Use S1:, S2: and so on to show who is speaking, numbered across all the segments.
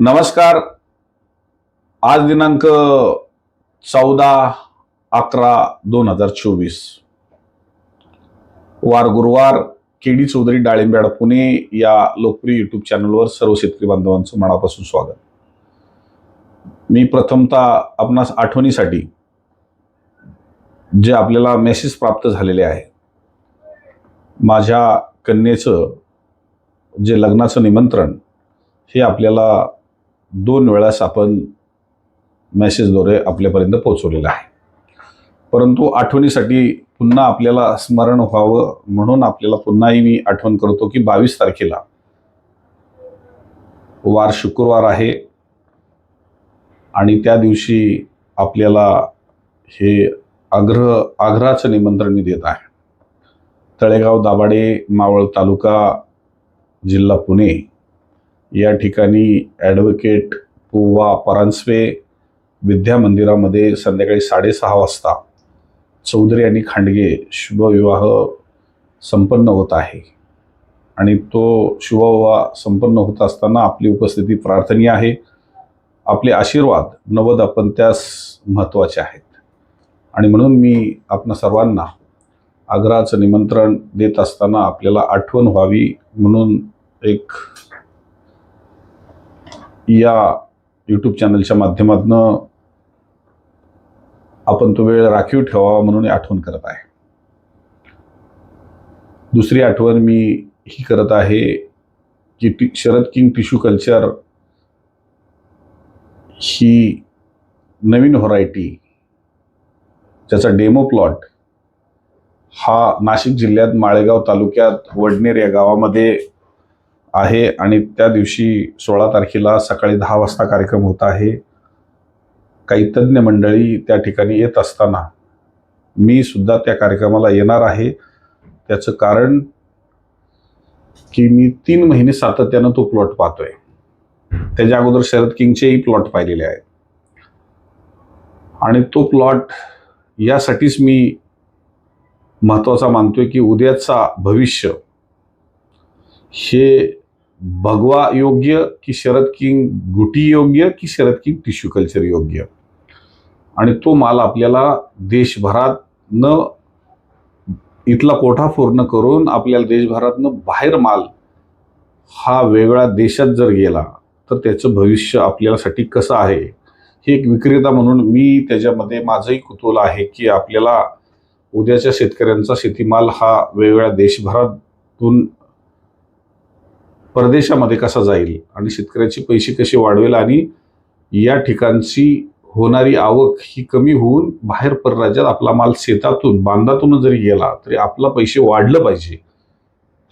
S1: नमस्कार. आज दिनांक चौदा अकरा दोन हजार चोवीस. वार गुरुवार केडी चौधरी डाळिंबेड पुणे या लोकप्रिय युट्यूब चॅनलवर सर्व शेतकरी बांधवांचं मनापासून स्वागत. मी प्रथमतः आपणास आठवणीसाठी जे आपल्याला मेसेज प्राप्त झालेले आहे माझ्या कन्येचं जे लग्नाचं निमंत्रण हे आपल्याला दोन वेळास आपण मेसेजद्वारे आपल्यापर्यंत पोहोचवलेला आहे. परंतु आठवणीसाठी पुन्हा आपल्याला स्मरण व्हावं म्हणून आपल्याला पुन्हाही मी आठवण करतो की बावीस तारखेला वार शुक्रवार आहे आणि त्या दिवशी आपल्याला हे आग्रह आग्रहाचं निमंत्रण मी देत आहे. तळेगाव दाभाडे मावळ तालुका जिल्हा पुणे या ठिकाणी ॲडव्होकेट पुवा परांजपे विद्या मंदिरामध्ये संध्याकाळी साडेसहा वाजता चौधरी आणि खांडगे शुभविवाह संपन्न होत आहे. आणि तो शुभविवाह संपन्न होत असताना आपली उपस्थिती प्रार्थनीय आहे. आपले आशीर्वाद नवद आपण त्यास महत्त्वाचे आहेत. आणि म्हणून मी आपणा सर्वांना आग्रहाचं निमंत्रण देत असताना आपल्याला आठवण व्हावी म्हणून एक या यूट्यूब चॅनलच्या माध्यमातून आपण तो वेळ राखीव ठेवावा म्हणून आठवण करत आहे. दुसरी आठवण मी ही करत आहे की T Sharad king tissue culture ही नवीन व्हरायटी ज्याचा डेमो प्लॉट हा नाशिक जिल्ह्यात माळेगाव तालुक्यात वडनेर या गावामध्ये आहे आणि त्या दिवशी सोळा तारखेला सकाळी दहा वाजता कार्यक्रम होत आहे. काही तज्ज्ञ मंडळी त्या ठिकाणी येत असताना मी सुद्धा त्या कार्यक्रमाला येणार आहे. त्याचं कारण की मी तीन महिने सातत्यानं तो प्लॉट पाहतोय. त्याच्या अगोदर शरद किंगचेही प्लॉट पाहिलेले आहेत. आणि तो प्लॉट यासाठीच मी महत्त्वाचा मानतोय की उद्याचा भविष्य हे भगवा योग्य की शरद किंग गुटी योग्य की शरद किंग टिश्यू कल्चर योग्य? आणि तो माल आपल्याला देशभरात न इथला कोठा पूर्ण करून आपल्याला देशभरातनं बाहेर माल हा वेगळ्या देशात जर गेला तर त्याचं भविष्य आपल्यासाठी कसं आहे? हे एक विक्रेता म्हणून मी त्याच्यामध्ये माझंही कुतूहल आहे की आपल्याला उद्याच्या शेतकऱ्यांचा शेतीमाल हा वेगवेगळ्या देशभरातून परदेशामध्ये कसा जाईल आणि शेतकऱ्याचे पैसे कसे वाढवेल आणि या ठिकाणची होणारी आवक ही कमी होऊन बाहेर परराज्यात आपला माल शेतातून बांधातून जरी गेला तरी आपला पैसे वाढलं पाहिजे.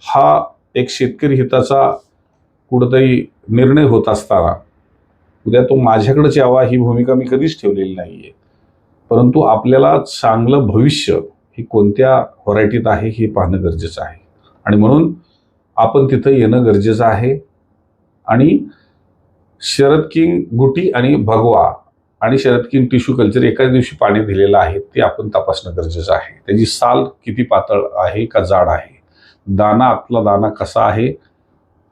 S1: हा एक शेतकरी हिताचा कुठंतरी निर्णय होत असताना उद्या तो माझ्याकडेच यावा ही भूमिका मी कधीच ठेवलेली नाही आहे परंतु आपल्याला चांगलं भविष्य हे कोणत्या व्हरायटीत आहे हे पाहणं गरजेचं आहे. आणि म्हणून आपण तिथं येणं गरजेचं आहे. आणि शरद किंग गुटी आणि भगवा आणि शरद किंग टिश्यू कल्चर एकाच दिवशी पाणी दिलेलं आहे ते आपण तपासणं गरजेचं आहे. त्याची साल किती पातळ आहे का जाड आहे? दाना आतला दाना कसा आहे?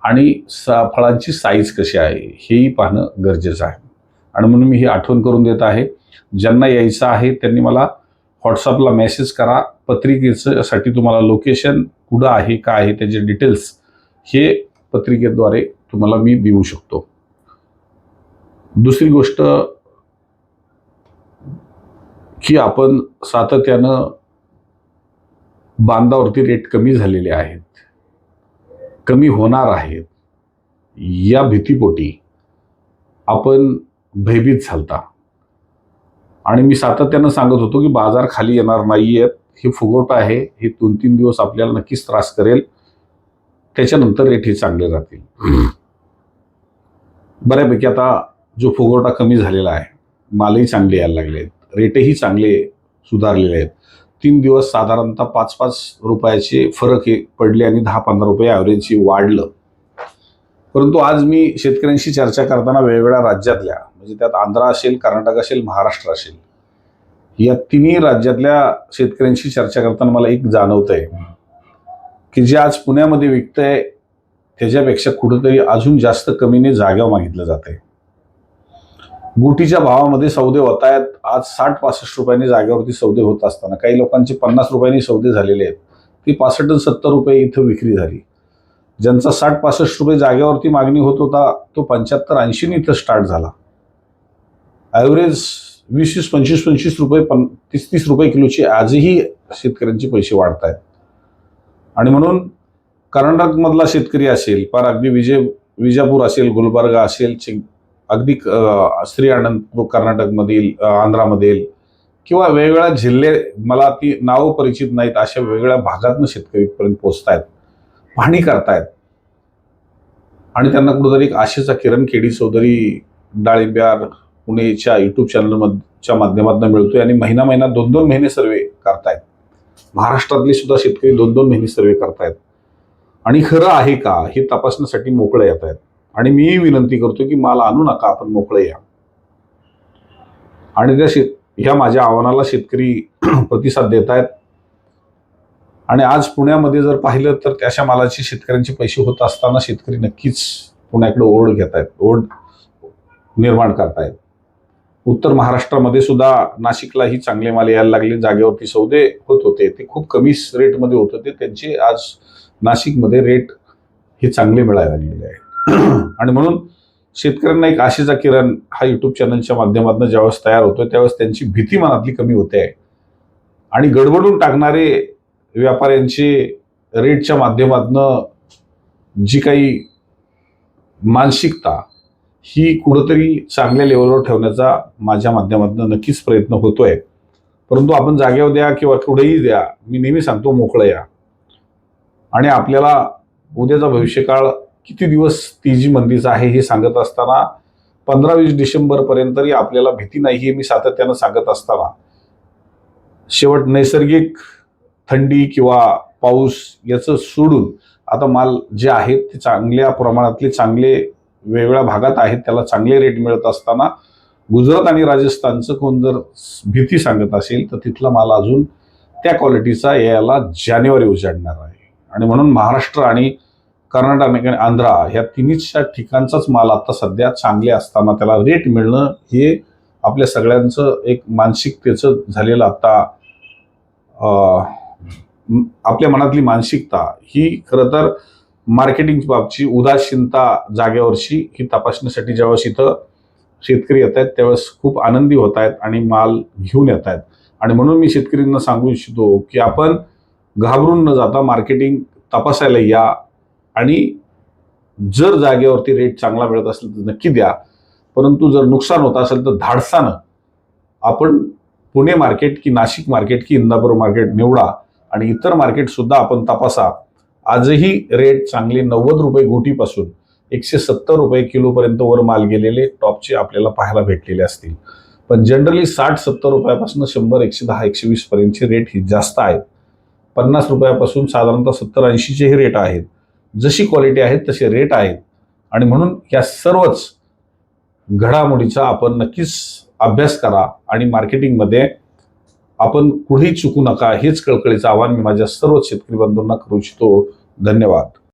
S1: आणि सा फळांची साईज कशी आहे? हेही पाहणं गरजेचं आहे. आणि म्हणून मी ही आठवण करून देत आहे ज्यांना यायचं आहे त्यांनी मला व्हॉट्सअपला मेसेज करा पत्रिकेसाठी तुम्हाला लोकेशन कुठं आहे काय आहे त्याचे डिटेल्स हे पत्रिकेद्वारे तुम्हाला मी देऊ शकतो. दुसरी गोष्ट की आपण सातत्यानं बांधावरती रेट कमी झालेले आहेत कमी होणार आहेत. या भीतीपोटी आपण भयभीत झालता. आणि मी सातत्यानं सांगत होतो की बाजार खाली येणार नाही आहेत हे फुगवटा आहे हे दोन तीन दिवस आपल्याला नक्कीच त्रास करेल. त्याच्यानंतर रेट हे चांगले राहतील. बऱ्यापैकी आता जो फुगवटा कमी झालेला आहे मालही चांगले यायला लागले आहेत. रेटही चांगले सुधारलेले आहेत. तीन दिवस साधारणतः पाच पाच रुपयाचे फरक हे पडले आणि दहा पंधरा रुपये ॲव्हरेजची वाढलं. परंतु आज मी शेतकऱ्यांशी चर्चा करताना वेगवेगळ्या राज्यातल्या म्हणजे त्यात आंध्र असेल कर्नाटक असेल महाराष्ट्र असेल या तिन्ही राज्यातल्या शेतकऱ्यांशी चर्चा करताना मला एक जाणवत आहे की जे आज पुण्यामध्ये विकतंय त्याच्यापेक्षा कुठंतरी अजून जास्त कमीने जागा मागितलं जात आहे गुटीच्या भावामध्ये सौदे होत आहेत आज साठ पासष्ट रुपयांनी जागेवरती सौदे होत असताना. काही लोकांचे पन्नास रुपयांनी सौदे झालेले आहेत. ती पासष्ट सत्तर रुपये इथं विक्री झाली. ज्यांचा साठ पासष्ट रुपये जागेवरती मागणी होत होता तो पंच्याहत्तर ऐंशीने इथं स्टार्ट झाला. ॲव्हरेज वीस वीस पंचवीस पंचवीस रुपये पन तीस तीस रुपये किलोची आजही शेतकऱ्यांचे पैसे वाढत आहेत आणि म्हणून कर्नाटकमधला शेतकरी असेल फार अगदी विजय विजापूर असेल गुलबर्गा असेल अगदी श्री आनंदपूर कर्नाटकमधील आंध्रामधील किंवा वेगवेगळ्या जिल्हे मला ती नावं परिचित नाहीत अशा वेगवेगळ्या भागातनं शेतकरीपर्यंत पोचतायत पाहणी करतायत. आणि त्यांना कुठंतरी एक आशेचा किरण केडी चौधरी डाळिंब्यार पुणेच्या युट्यूब चॅनलच्या माध्यमातून मिळतोय आणि महिना महिना दोन दोन महिने सर्वे करतायत. महाराष्ट्रातले सुद्धा शेतकरी दोन दोन महिने सर्वे करतायत. आणि खरं आहे का हे तपासण्यासाठी मोकळे येत आहेत आणि मीही विनंती करतो की माल आणू नका आपण मोकळे या. आणि त्या शेत ह्या माझ्या आव्हानाला शेतकरी प्रतिसाद देत आहेत आणि आज पुण्यामध्ये जर पाहिलं तर त्याशा मालाचे शेतकऱ्यांचे पैसे होत असताना शेतकरी नक्कीच पुण्याकडे ओढ घेत आहेत ओढ निर्माण करतायत. उत्तर महाराष्ट्रामध्ये सुद्धा नाशिकलाही चांगले माल यायला लागले. जागेवरती सौदे होत होते. ते खूप कमी रेटमध्ये होत होते. त्यांचे आज नाशिकमध्ये रेट हे चांगले मिळायला लागलेले आहे आणि म्हणून शेतकऱ्यांना एक आशेचा किरण हा युट्यूब चॅनलच्या माध्यमातून ज्यावेळेस तयार होतोय त्यावेळेस त्यांची भीती मनातली कमी होते आहे. आणि गडबडून टाकणारे व्यापाऱ्यांचे रेटच्या माध्यमातून जी काही मानसिकता ही कुठंतरी चांगल्या लेवलवर ठेवण्याचा माझ्या माध्यमातून नक्कीच प्रयत्न होतोय. परंतु आपण जागेवर द्या किंवा कुठेही द्या मी नेहमी सांगतो मोकळं या. आणि आपल्याला उद्याचा भविष्यकाळ किती दिवस तेजी मंदीचा आहे हे सांगत असताना पंधरा वीस डिसेंबरपर्यंत तरी आपल्याला भीती नाही हे मी सातत्यानं सांगत असताना. शेवट नैसर्गिक थंडी किंवा पाऊस याचं सोडून आता माल जे आहेत ते चांगल्या प्रमाणातले चांगले वेगवेगळ्या भागात आहेत त्याला चांगले रेट मिळत असताना गुजरात आणि राजस्थानचं कोण जर भीती सांगत असेल तर तिथला माल अजून त्या क्वालिटीचा यायला जानेवारी उजाडणार आहे. आणि म्हणून महाराष्ट्र आणि कर्नाटक आणि आंध्रा ह्या तिन्हीच्या ठिकाणचाच माल आता सध्या चांगले असताना त्याला रेट मिळणं हे आपल्या सगळ्यांचं एक मानसिकतेचं झालेलं आता आपल्या मनातली मानसिकता ही खरं तर मार्केटिंग बाबची उदासीनता जागेवरची ही तपासण्यासाठी ज्यावेळेस इथं शेतकरी येत आहेत त्यावेळेस खूप आनंदी होत आहेत आणि माल घेऊन येत आहेत. आणि म्हणून मी शेतकऱ्यांना सांगू इच्छितो की आपण घाबरून न जाता मार्केटिंग तपासायला या आणि जर जागेवरती रेट चांगला मिळत असेल तर नक्की द्या. परंतु जर नुकसान होत असेल तर धाडसानं आपण पुणे मार्केट की नाशिक मार्केट की इंदापूर मार्केट निवडा आणि इतर मार्केटसुद्धा आपण तपासा. आजही रेट चांगले नव्वद रुपये गोटीपासून एकशे सत्तर रुपये किलोपर्यंत वर माल गेलेले टॉपचे आपल्याला पाहायला भेटलेले असतील. पण जनरली साठ सत्तर रुपयापासून शंभर एकशे दहा एकशे वीस पर्यंतचे रेट ही जास्त आहेत. पन्नास रुपयापासून साधारणतः सत्तर ऐंशीचेही रेट आहेत. जशी क्वालिटी आहे तसे रेट आहेत. आणि म्हणून या सर्वच घडामोडीचा आपण नक्कीच अभ्यास करा आणि मार्केटिंगमध्ये आपण कुठेही चुकू नका. हेच कळकळीचं आव्हान मी माझ्या सर्व शेतकरी बंधूंना करू इच्छितो. धन्यवाद.